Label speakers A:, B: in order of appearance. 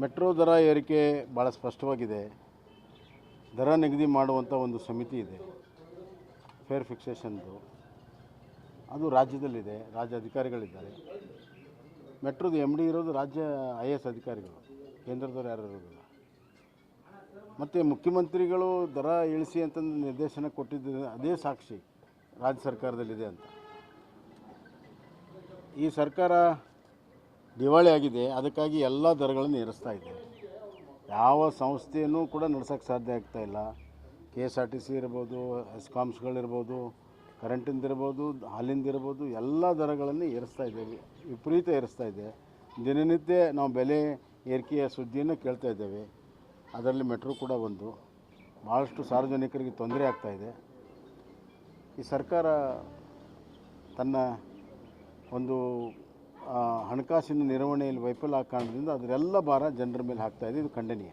A: Metro ದರ ಏರಿಕೆ ಭಾಳ ಸ್ಪಷ್ಟವಾಗಿದೆ. ದರ ನಿಗದಿ ಮಾಡುವಂಥ ಒಂದು ಸಮಿತಿ ಇದೆ. ಫೇರ್ ಫಿಕ್ಸೇಷನ್ದು ಅದು ರಾಜ್ಯದಲ್ಲಿದೆ. ರಾಜ್ಯ ಅಧಿಕಾರಿಗಳಿದ್ದಾರೆ ಮೆಟ್ರೋದು ಎಂ ಡಿ ಇರೋದು ರಾಜ್ಯ ಐ ಎ ಎಸ್ ಅಧಿಕಾರಿಗಳು. ಕೇಂದ್ರದವ್ರು ಯಾರು ಇರೋದಿಲ್ಲ. ಮತ್ತು ಮುಖ್ಯಮಂತ್ರಿಗಳು ದರ ಇಳಿಸಿ ಅಂತಂದು ನಿರ್ದೇಶನ ಕೊಟ್ಟಿದ್ದ ಅದೇ ಸಾಕ್ಷಿ ರಾಜ್ಯ ಸರ್ಕಾರದಲ್ಲಿದೆ ಅಂತ. ಈ ಸರ್ಕಾರ ದಿವಾಳಿ ಆಗಿದೆ. ಅದಕ್ಕಾಗಿ ಎಲ್ಲ ದರಗಳನ್ನು ಏರಿಸ್ತಾ ಇದೆ ಯಾವ ಸಂಸ್ಥೆಯನ್ನು ಕೂಡ ನಡ್ಸೋಕ್ಕೆ ಸಾಧ್ಯ ಆಗ್ತಾ ಇಲ್ಲ. K S R T C ಇರ್ಬೋದು ಎಸ್ಕಾಮ್ಸ್ಗಳಿರ್ಬೋದು ಕರೆಂಟಿಂದಿರ್ಬೋದು ಹಾಲಿಂದಿರ್ಬೋದು ಎಲ್ಲ ದರಗಳನ್ನು ಏರಿಸ್ತಾ ಇದ್ದೇವೆ. ವಿಪರೀತ ಏರಿಸ್ತಾ ಇದೆ. ದಿನನಿತ್ಯ ನಾವು ಬೆಲೆ ಏರಿಕೆಯ ಸುದ್ದಿಯನ್ನು ಕೇಳ್ತಾ ಇದ್ದೇವೆ. ಅದರಲ್ಲಿ ಮೆಟ್ರೋ ಕೂಡ ಒಂದು. ಭಾಳಷ್ಟು ಸಾರ್ವಜನಿಕರಿಗೆ ತೊಂದರೆ ಆಗ್ತಾ ಇದೆ. ಈ ಸರ್ಕಾರ ತನ್ನ ಒಂದು ಹಣಕಾಸಿನ ನಿರ್ವಹಣೆಯಲ್ಲಿ ವೈಫಲ್ಯ ಕಾರಣದಿಂದ ಅದರೆಲ್ಲ ಭಾರ ಜನರ ಮೇಲೆ ಹಾಕ್ತಾ ಇದೆ. ಇದು ಖಂಡನೀಯ.